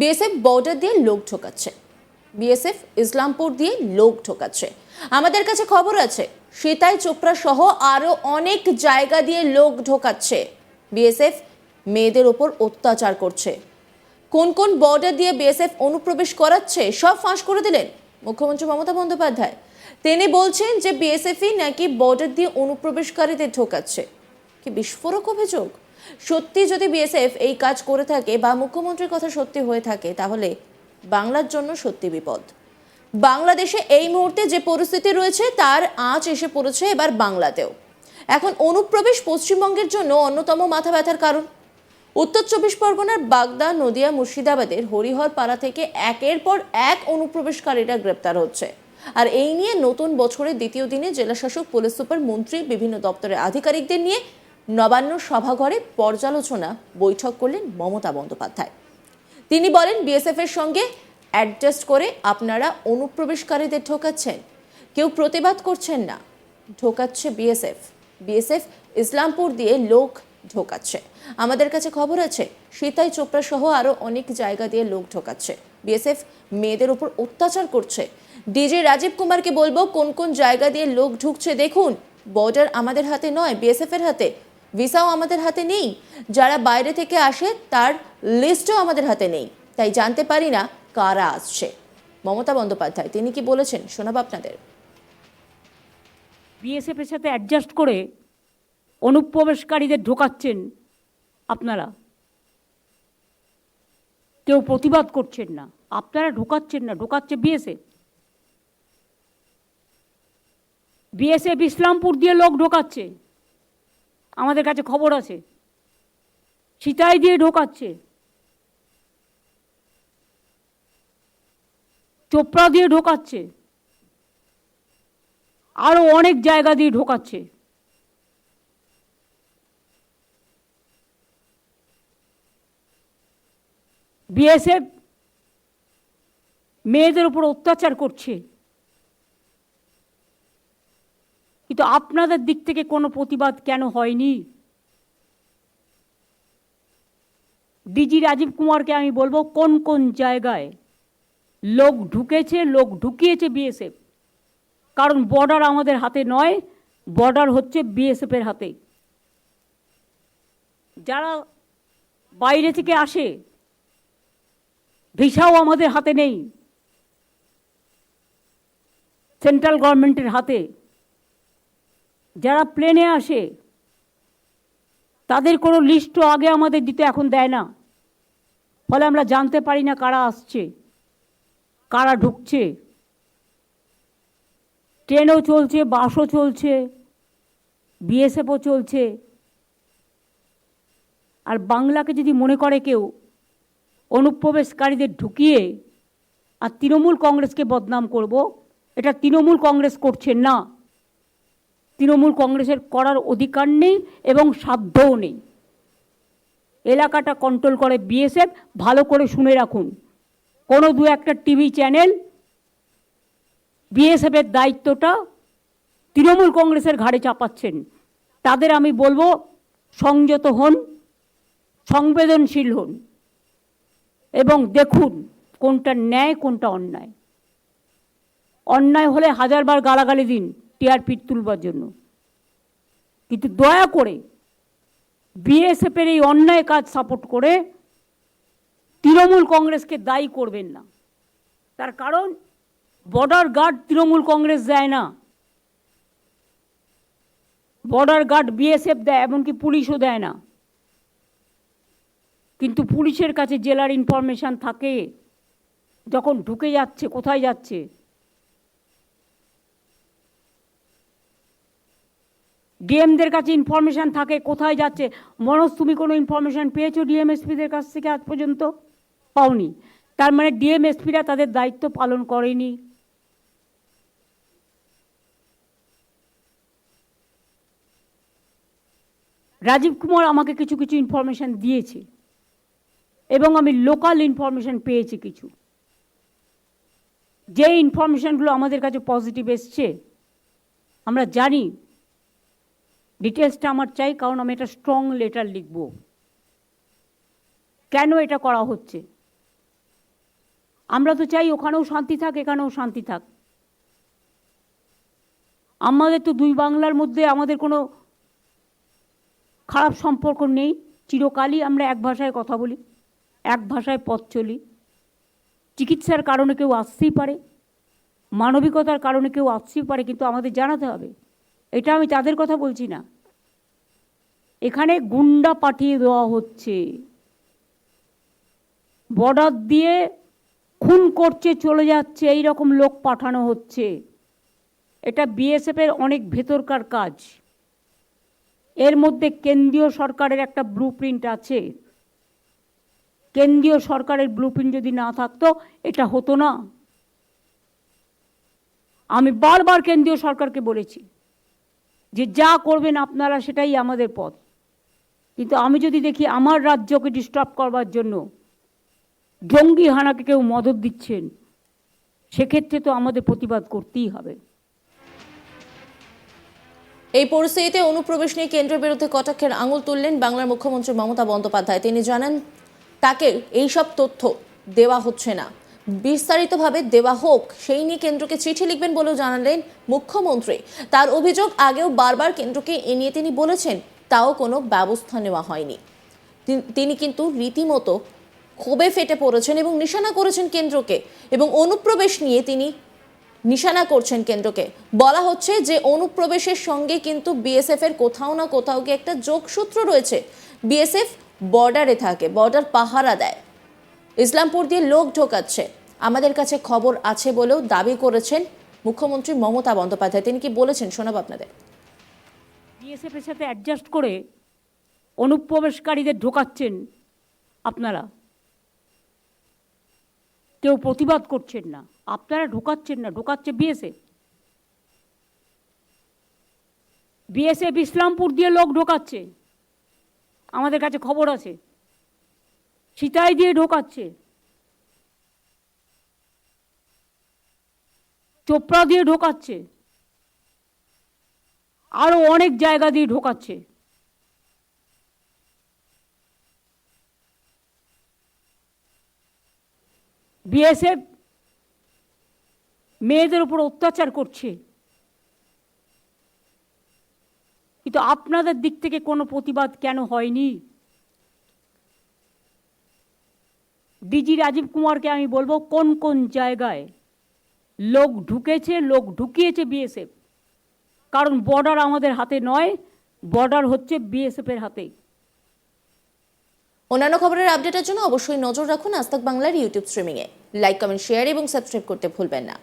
BSF border দিয়ে লোক ঢোকাচ্ছে BSF Islampur দিয়ে লোক ঢোকাচ্ছে আমাদের কাছে খবর আছে, সীতাই চোপড়া সহ আরও অনেক জায়গা দিয়ে লোক ঢোকাচ্ছে। বিএসএফ মেয়েদের ওপর অত্যাচার করছে। কোন কোন বর্ডার দিয়ে বিএসএফ অনুপ্রবেশ করাচ্ছে, সব ফাঁস করে দিলেন মুখ্যমন্ত্রী মমতা বন্দ্যোপাধ্যায়। তিনি বলছেন যে বিএসএফই নাকি বর্ডার দিয়ে অনুপ্রবেশকারীদের ঢোকাচ্ছে কি বিস্ফোরক অভিযোগ? সত্যি যদি বিএসএফ এই কাজ করে থাকে বা মুখ্যমন্ত্রীর কথা সত্যি হয়ে থাকে, তাহলে বাংলার জন্য সত্যি বিপদ। বাংলাদেশে এই মুহূর্তে যে পরিস্থিতি রয়েছে, তার আঁচ এসে পড়েছে এবার বাংলাতেও। এখন অনুপ্রবেশ পশ্চিমবঙ্গের জন্য অন্যতম মাথা ব্যথার কারণ। উত্তর চব্বিশ পরগনার বাগদা, নদিয়া, মুর্শিদাবাদের হরিহর পাড়া থেকে একের পর এক অনুপ্রবেশকারীরা গ্রেপ্তার হচ্ছে। আর এই নিয়ে নতুন বছরের দ্বিতীয় দিনে জেলাশাসক, পুলিশ সুপার, মন্ত্রী, বিভিন্ন দপ্তরের আধিকারিকদের নিয়ে নবান্ন সভাঘরে পর্যালোচনা বৈঠক করলেন মমতা বন্দ্যোপাধ্যায়। তিনি বলেন বিএসএফ এর সঙ্গে অ্যাডজাস্ট করে আপনারা অনুপ্রবেশকারীদের ঢোকাচ্ছেন কেউ প্রতিবাদ করছেন না ঢোকাচ্ছে বিএসএফ বিএসএফ ইসলামপুর দিয়ে লোক ঢোকাচ্ছে আমাদের কাছে খবর আছে, সীতাই চোপড়া সহ আরও অনেক জায়গা দিয়ে লোক ঢোকাচ্ছে বিএসএফ মেয়েদের উপর অত্যাচার করছে। ডিজে রাজীব কুমারকে বলব, কোন কোন জায়গা দিয়ে লোক ঢুকছে দেখুন। বর্ডার আমাদের হাতে নয় বিএসএফ এর হাতে। ভিসাও আমাদের হাতে নেই। যারা বাইরে থেকে আসে, তার লিস্টও আমাদের হাতে নেই। তাই জানতে পারি না কারা আসছে। মমতা বন্দ্যোপাধ্যায়, তিনি কি বলেছেন? শোনাব আপনাদের। বিএসএফের সাথে অ্যাডজাস্ট করে অনুপ্রবেশকারীদের ঢোকাচ্ছেন আপনারা। কেউ প্রতিবাদ করছেন না। আপনারা ঢোকাচ্ছেন না, ঢোকাচ্ছে বিএসএফ। বিএসএফ ইসলামপুর দিয়ে লোক ঢোকাচ্ছে। আমাদের কাছে খবর আছে। সিতাই দিয়ে ঢোকাচ্ছে। চোপড়া দিয়ে ঢোকাচ্ছে। আরও অনেক জায়গা দিয়ে ঢোকাচ্ছে। বিএসএফ মেয়েদের উপর অত্যাচার করছে। কিন্তু আপনাদের দিক থেকে কোনো প্রতিবাদ কেন হয়নি? ডিজি রাজীব কুমারকে আমি বলব, কোন কোন জায়গায় লোক ঢুকেছে, লোক ঢুকিয়েছে বিএসএফ কারণ বর্ডার আমাদের হাতে নয়, বর্ডার হচ্ছে বিএসএফের হাতে। যারা বাইরে থেকে আসে, ভিসাও আমাদের হাতে নেই। সেন্ট্রাল গভর্নমেন্টের হাতে। যারা প্লেনে আসে, তাদের কোনো লিস্টও আগে আমাদের দিতে এখন দেয় না। ফলে আমরা জানতে পারি না কারা আসছে, কারা ঢুকছে। ট্রেনও চলছে বাসও চলছে বিএসএফও চলছে। আর বাংলাকে যদি মনে করে কেউ, অনুপ্রবেশকারীদের ঢুকিয়ে আর তৃণমূল কংগ্রেসকে বদনাম করব, এটা তৃণমূল কংগ্রেস করছে না। তৃণমূল কংগ্রেসের করার অধিকার নেই এবং সাধ্যও নেই। এলাকাটা কন্ট্রোল করে বিএসএফ ভালো করে শুনে রাখুন। কোনো দু একটা টিভি চ্যানেল বিএসএফের দায়িত্বটা তৃণমূল কংগ্রেসের ঘাড়ে চাপাচ্ছেন। তাদের আমি বলব, সংযত হন, সংবেদনশীল হন এবং দেখুন কোনটা ন্যায়, কোনটা অন্যায়। অন্যায় হলে হাজারবার গালাগালি দিন। টিআরপি তুলবার জন্য। কিন্তু দয়া করে বিএসএফের এই অন্যায় কাজ সাপোর্ট করে তৃণমূল কংগ্রেসকে দায়ী করবেন না। তার কারণ বর্ডার গার্ড তৃণমূল কংগ্রেস দেয় না। বর্ডার গার্ড বিএসএফ দেয়, এমনকি পুলিশও দেয় না। কিন্তু পুলিশের কাছে জেলার ইনফরমেশান থাকে, যখন ঢুকে যাচ্ছে, কোথায় যাচ্ছে ডিএমদের কাছে ইনফরমেশান থাকে, কোথায় যাচ্ছে। মনোজ, তুমি কোনো ইনফরমেশান পেয়েছ ডিএমএসপিদের কাছ থেকে আজ পর্যন্ত? পাওনি। তার মানে ডিএমএসপিরা তাদের দায়িত্ব পালন করেনি। রাজীব কুমার আমাকে কিছু কিছু ইনফরমেশান দিয়েছে এবং আমি লোকাল ইনফরমেশান পেয়েছি কিছু। যে ইনফরমেশানগুলো আমাদের কাছে পজিটিভ এসছে, আমরা জানি ডিটেলসটা আমার চাই, কারণ আমি এটা স্ট্রং লেটার লিখব। কেন এটা করা হচ্ছে? আমরা তো চাই ওখানেও শান্তি থাক, এখানেও শান্তি থাক। আমাদের তো দুই বাংলার মধ্যে আমাদের কোনো খারাপ সম্পর্ক নেই। চিরকালই আমরা এক ভাষায় কথা বলি, এক ভাষায় পথ চলি। চিকিৎসার কারণে কেউ আসতেই পারে, মানবিকতার কারণে কেউ আসতেই পারে, কিন্তু আমাদের জানাতে হবে এটা আমি তাদের কথা বলছি না। এখানে গুন্ডা পাঠিয়ে দেওয়া হচ্ছে। বর্ডার দিয়ে খুন করছে, চলে যাচ্ছে এই রকম লোক পাঠানো হচ্ছে। এটা বিএসএফের অনেক ভেতরকার কাজ। এর মধ্যে কেন্দ্রীয় সরকারের একটা ব্লু প্রিন্ট আছে। কেন্দ্রীয় সরকারের ব্লু প্রিন্ট যদি না থাকতো, এটা হতো না। আমি বারবার কেন্দ্রীয় সরকারকে বলেছি। যে যা করবেন আপনারা সেটাই আমাদের পথ। কিন্তু আমি যদি দেখি আমার রাজ্যকে ডিস্টার্ব করবার জন্য জঙ্গি হানাকে কেউ মদত দিচ্ছেন, সেক্ষেত্রে তো আমাদের প্রতিবাদ করতেই হবে। এই পরিস্থিতিতে অনুপ্রবেশ নিয়ে কেন্দ্রের বিরুদ্ধে কটাক্ষের আঙুল তুললেন বাংলার মুখ্যমন্ত্রী মমতা বন্দ্যোপাধ্যায়। তিনি জানান, তাকে এইসব তথ্য দেওয়া হচ্ছে না। বিস্তারিতভাবে দেওয়া হোক, সেই নিয়ে কেন্দ্রকে চিঠি লিখবেন বলেও জানালেন মুখ্যমন্ত্রী। তার অভিযোগ আগেও বারবার কেন্দ্রকে এ নিয়ে তিনি বলেছেন, তাও কোনো ব্যবস্থা নেওয়া হয়নি। তিনি কিন্তু রীতিমতো ক্ষোভে ফেটে পড়েছেন এবং নিশানা করেছেন কেন্দ্রকে এবং অনুপ্রবেশ নিয়ে তিনি নিশানা করছেন কেন্দ্রকে। বলা হচ্ছে যে, অনুপ্রবেশের সঙ্গে কিন্তু বিএসএফ এর কোথাও না কোথাও কি একটা যোগসূত্র রয়েছে। বিএসএফ বর্ডারে থাকে, বর্ডার পাহারা দেয়। ইসলামপুর দিয়ে লোক ঢোকাচ্ছে। আমাদের কাছে খবর আছে বলেও দাবি করেছেন মুখ্যমন্ত্রী মমতা বন্দ্যোপাধ্যায়। তিনি কি বলেছেন? শোনাব আপনাদের। বিএসএফের সাথে অ্যাডজাস্ট করে অনুপ্রবেশকারীদের ঢোকাচ্ছেন আপনারা। কেউ প্রতিবাদ করছেন না। আপনারা ঢোকাচ্ছেন না, ঢোকাচ্ছে বিএসএফ বিএসএফ ইসলামপুর দিয়ে লোক ঢোকাচ্ছে। আমাদের কাছে খবর আছে। সিতাই দিয়ে ঢোকাচ্ছে। চোপড়া দিয়ে ঢোকাচ্ছে। আরও অনেক জায়গা দিয়ে ঢোকাচ্ছে। বিএসএফ মেয়েদের উপর অত্যাচার করছে। কিন্তু আপনাদের দিক থেকে কোনো প্রতিবাদ কেন হয়নি? ডিজি রাজীব কুমারকে আমি বলব, কোন কোন জায়গায় লোক ঢুকেছে, লোক ঢুকিয়েছে বিএসএফ কারণ বর্ডার আমাদের হাতে নয় বর্ডার হচ্ছে বিএসএফের হাতে। অন্যান্য খবরের আপডেটের জন্য অবশ্যই নজর রাখুন আজ বাংলার ইউটিউব স্ট্রিমিংয়ে লাইক কমেন্ট শেয়ার এবং সাবস্ক্রাইব করতে ভুলবেন না।